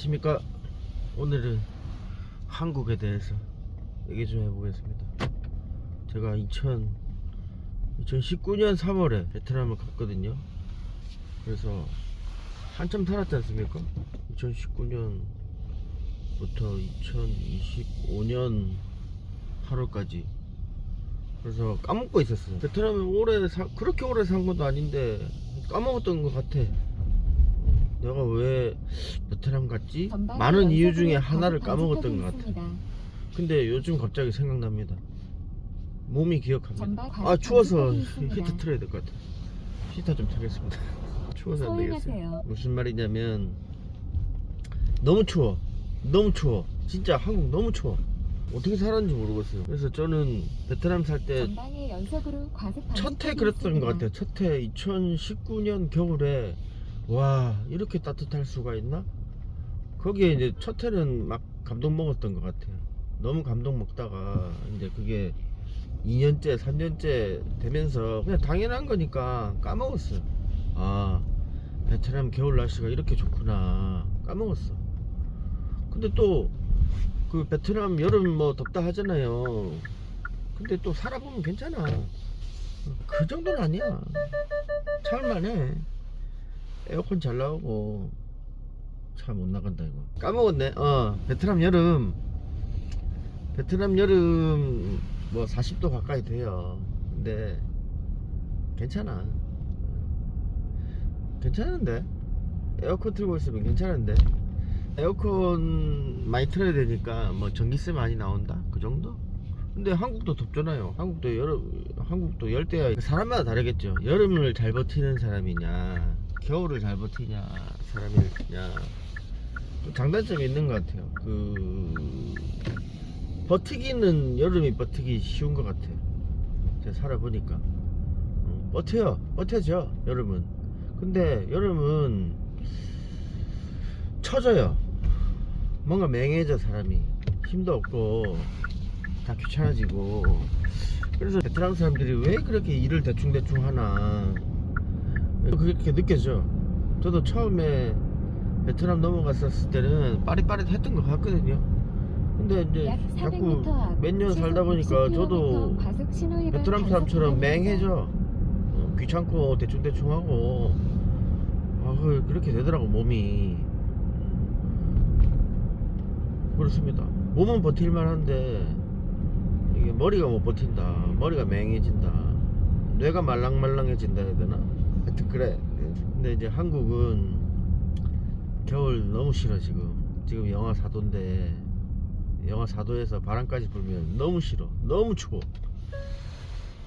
안녕하십니까. 오늘은 한국에 대해서 얘기 좀 해보겠습니다. 제가 2000, 2019년 3월에 베트남을 갔거든요. 그래서 한참 살았지 않습니까? 2019년부터 2025년 8월까지. 그래서 까먹고 있었어요. 베트남에 오래 사, 그렇게 오래 산 것도 아닌데 까먹었던 것 같아 내가 왜 베트남 갔지? 많은 이유 중에 하나를 까먹었던 것 같아. 근데 요즘 갑자기 생각납니다. 몸이 기억합니다. 아 추워서 히트 틀어야 될 것 같아. 히터 좀 타겠습니다. 추워서 안 되겠어요. 무슨 말이냐면 너무 추워. 너무 추워. 진짜 한국 너무 추워. 어떻게 살았는지 모르겠어요. 그래서 저는 베트남 살때 전방에 연속으로 과속 첫해 그랬던 것 같아요. 첫해 2019년 겨울에 와 이렇게 따뜻할 수가 있나? 거기에 이제 첫 해는 막 감동 먹었던 것 같아요. 너무 감동 먹다가 이제 그게 2년째, 3년째 되면서 그냥 당연한 거니까 까먹었어요. 아 베트남 겨울 날씨가 이렇게 좋구나 까먹었어. 근데 또 그 베트남 여름 뭐 덥다 하잖아요. 근데 또 살아보면 괜찮아. 그 정도는 아니야. 살만해. 에어컨 잘 나오고 차 못 나간다 이거. 까먹었네. 어 베트남 여름. 베트남 여름 뭐 40도 가까이 돼요. 근데 괜찮아. 괜찮은데 에어컨 틀고 있으면 괜찮은데 에어컨 많이 틀어야 되니까 뭐 전기세 많이 나온다 그 정도? 근데 한국도 덥잖아요. 한국도 여름, 한국도 열대야. 사람마다 다르겠죠. 여름을 잘 버티는 사람이냐, 겨울을 잘 버티냐, 사람이냐. 좀 장단점이 있는 것 같아요. 그, 버티기는 여름이 버티기 쉬운 것 같아요. 제가 살아보니까. 어, 버텨요. 버텨져, 여름은. 근데 여름은 처져요. 뭔가 맹해져, 사람이. 힘도 없고, 다 귀찮아지고 그래서 베트남 사람들이 왜 그렇게 일을 대충대충 하나 그렇게 느껴져. 저도 처음에 베트남 넘어갔었을 때는 빠릿빠릿했던 것 같거든요. 근데 이제 자꾸 몇 년 살다 보니까 저도 베트남 사람처럼 맹해져. 어, 귀찮고 대충대충 하고. 아, 그- 그렇게 되더라고 몸이. 그렇습니다. 몸은 버틸만 한데 이게 머리가 못 버틴다. 머리가 맹해진다. 뇌가 말랑말랑해진다 해야 되나 그래 근데 이제 한국은 겨울 너무 싫어 지금 지금 영하 4도인데 영하 4도에서 바람까지 불면 너무 싫어 너무 추워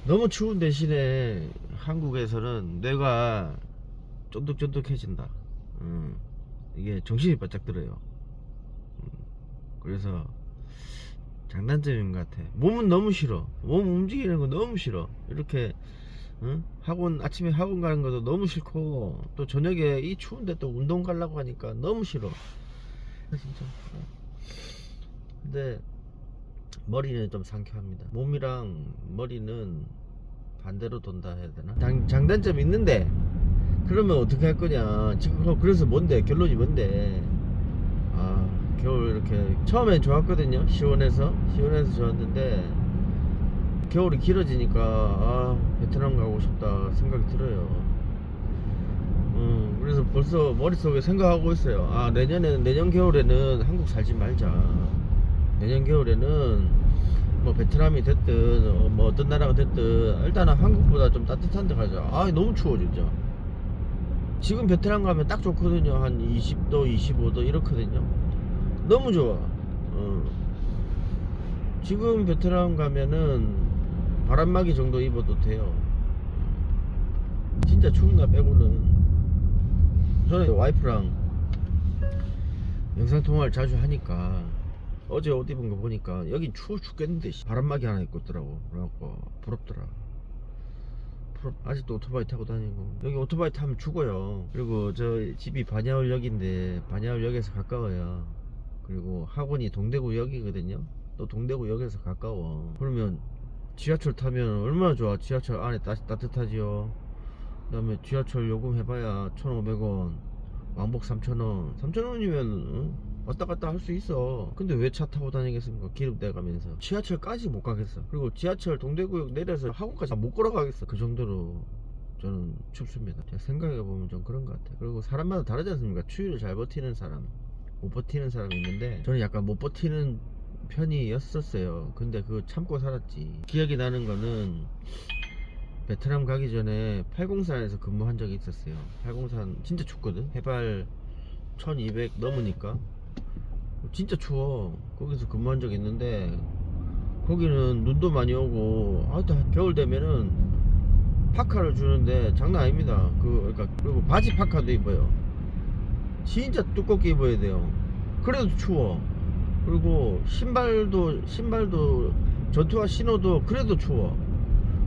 너무 추운 대신에 한국에서는 뇌가 쫀득쫀득해진다 음, 이게 정신이 바짝 들어요 음, 그래서 장단점인 것 같아. 몸은 너무 싫어. 몸 움직이는 거 너무 싫어. 이렇게 응? 학원 아침에 학원 가는 것도 너무 싫고 또 저녁에 이 추운데 또 운동 가려고 하니까 너무 싫어. 진짜. 근데 머리는 좀 상쾌합니다. 몸이랑 머리는 반대로 돈다 해야 되나? 장, 장단점 있는데 그러면 어떻게 할 거냐? 지금 그래서 뭔데? 결론이 뭔데? 아 겨울 이렇게 처음엔 좋았거든요 시원해서 시원해서 좋았는데 겨울이 길어지니까 아 베트남 가고 싶다 생각이 들어요. 음, 그래서 벌써 머릿속에 생각하고 있어요. 아 내년에는 내년 겨울에는 한국 살지 말자. 내년 겨울에는 뭐 베트남이 됐든 어, 뭐 어떤 나라가 됐든 일단은 한국보다 좀 따뜻한 데 가자. 아 너무 추워 진짜. 지금 베트남 가면 딱 좋거든요. 한 20도 25도 이렇거든요. 너무 좋아. 어. 지금 베트남 가면은 바람막이 정도 입어도 돼요. 진짜 추운 날 빼고는 저는 와이프랑 영상 통화를 자주 하니까 어제 옷 입은 거 보니까 여긴 추워 죽겠는데 씨. 바람막이 하나 입고 있더라고. 그래갖고 부럽더라. 부럽- 아직도 오토바이 타고 다니고 여기 오토바이 타면 죽어요. 그리고 저 집이 반야울역인데 반야울역에서 가까워요. 그리고 학원이 동대구역이거든요. 또 동대구역에서 가까워. 그러면 지하철 타면 얼마나 좋아. 지하철 안에 따, 따뜻하지요. 그 다음에 지하철 요금 해봐야 1,500원. 왕복 3,000원. 3,000원이면 왔다 갔다 할 수 있어. 근데 왜 차 타고 다니겠습니까? 기름 떼가면서. 지하철까지 못 가겠어. 그리고 지하철 동대구역 내려서 학원까지 못 걸어가겠어. 그 정도로 저는 춥습니다. 제가 생각해보면 좀 그런 것 같아요. 그리고 사람마다 다르지 않습니까? 추위를 잘 버티는 사람 못 버티는 사람이 있는데 저는 약간 못 버티는 편이었었어요 근데 그거 참고 살았지 기억이 나는 거는 베트남 가기 전에 팔공산에서 근무한 적이 있었어요. 팔공산 진짜 춥거든. 해발 1200 넘으니까 진짜 추워. 거기서 근무한 적이 있는데 거기는 눈도 많이 오고 하여튼 겨울 되면은 파카를 주는데 장난 아닙니다. 그 그러니까 그리고 바지 파카도 입어요. 진짜 두껍게 입어야 돼요. 그래도 추워. 그리고 신발도 신발도 전투화 신어도 그래도 추워.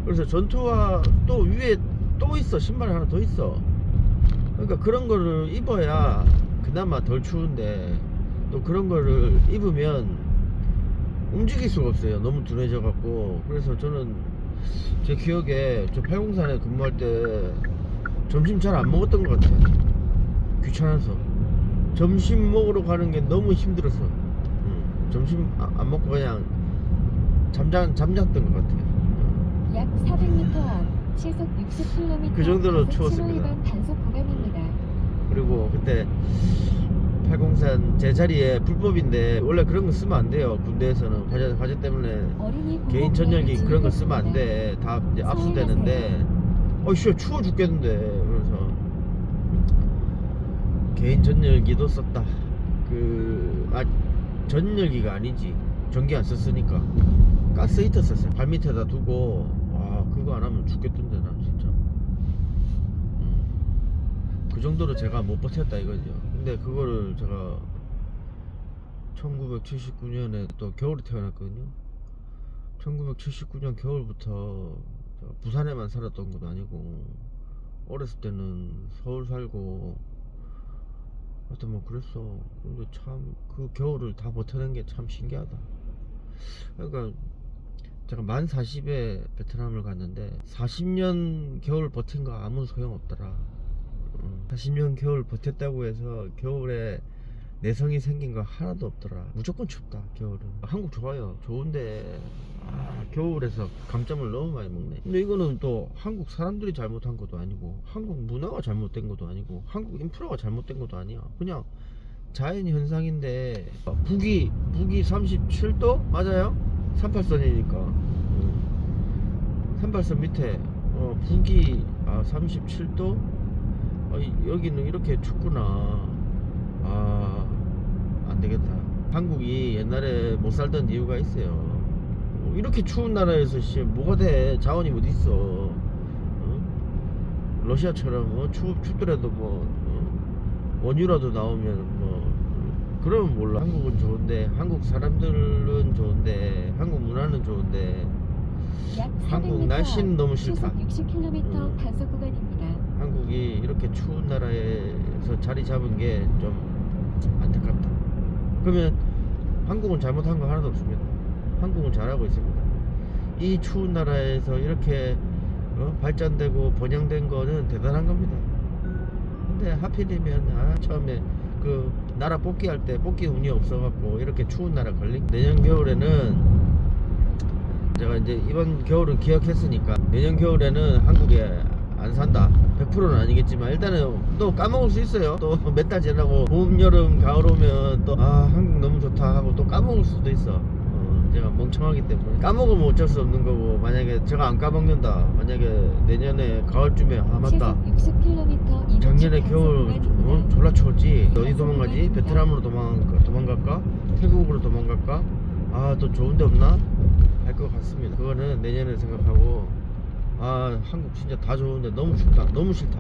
그래서 전투화 또 위에 또 있어. 신발 하나 더 있어. 그러니까 그런 거를 입어야 그나마 덜 추운데 또 그런 거를 입으면 움직일 수가 없어요. 너무 둔해져 갖고. 그래서 저는 제 기억에 저 팔공산에 근무할 때 점심 잘 안 먹었던 것 같아 귀찮아서. 점심 먹으러 가는 게 너무 힘들었어 응. 점심 아- 안 먹고 그냥 잠자, 잠잤던 것 같아 약 400m 앞 시속 60km 그 정도로 추웠습니다. 단속 구간입니다. 그리고 그때 803 제자리에 불법인데 원래 그런 거 쓰면 안 돼요. 군대에서는 화재, 화재 때문에 개인 구역을 그런 거 쓰면 안. 돼. 다. 이제 압수되는데. 어이씨 추워 죽겠는데. 그래서 개인 전열기도 썼다. 그아 전열기가 아니지 전기 안 썼으니까 가스 히터 썼어요. 발 밑에다 두고. 와 그거 안 하면 죽겠던데 난 진짜. 음. 그 정도로 제가 못 버텼다 이거죠. 근데 그거를 제가 1979년에 또 겨울에 태어났거든요. 1979년 겨울부터 부산에만 살았던 것도 아니고 어렸을 때는 서울 살고 하여튼 뭐 그랬어. 근데 참 그 겨울을 다 버텨낸 게 참 신기하다. 그러니까 제가 만 40에 베트남을 갔는데 40년 겨울 버틴 거 아무 소용 없더라. 40년 겨울 버텼다고 해서 겨울에 내성이 생긴 거 하나도 없더라. 무조건 춥다 겨울은. 한국 좋아요. 좋은데 아, 겨울에서 감점을 너무 많이 먹네. 근데 이거는 또 한국 사람들이 잘못한 것도 아니고 한국 문화가 잘못된 것도 아니고 한국 인프라가 잘못된 것도 아니야. 그냥 자연 현상인데 북위 북위 37도? 맞아요? 38선이니까. 38선 밑에 어, 북위 아 37도? 어, 이- 여기는 이렇게 춥구나. 아 안 되겠다 한국이 옛날에 못 살던 이유가 있어요 뭐 이렇게 추운 나라에서 씨 뭐가 돼 자원이 어디 있어 어? 러시아처럼 어, 추, 춥더라도 뭐 어? 원유라도 나오면 뭐 어? 그러면 몰라 한국은 좋은데 한국 사람들은 좋은데 한국 문화는 좋은데 약 한국 400m 날씨는 앞 너무 싫다. 시속 60km 음. 한국이 이렇게 추운 나라에서 자리 잡은 게 좀 안타깝다. 그러면 한국은 잘못한 거 하나도 없습니다. 한국은 잘하고 있습니다. 이 추운 나라에서 이렇게 어? 발전되고 번영된 거는 대단한 겁니다. 근데 하필이면 아, 처음에 그 나라 뽑기 할 때 뽑기 운이 없어갖고 이렇게 추운 나라 걸린 내년 겨울에는 제가 이제 이번 겨울은 기억했으니까 내년 겨울에는 한국에 안 산다 100%는 아니겠지만 일단은 또 까먹을 수 있어요 또 몇 달 지나고 봄 여름 가을 오면 또 아 한국 너무 좋다 하고 또 까먹을 수도 있어 어, 제가 멍청하기 때문에 까먹으면 어쩔 수 없는 거고 만약에 제가 안 까먹는다 만약에 내년에 가을쯤에 아 맞다 시속 60km 작년에 겨울 어? 졸라 추웠지 어디 도망가지? 베트남으로 도망, 도망갈까? 태국으로 도망갈까? 아 또 좋은 데 없나? 할 것 같습니다 그거는 내년에 생각하고 아 한국 진짜 다 좋은데 너무 춥다. 너무 싫다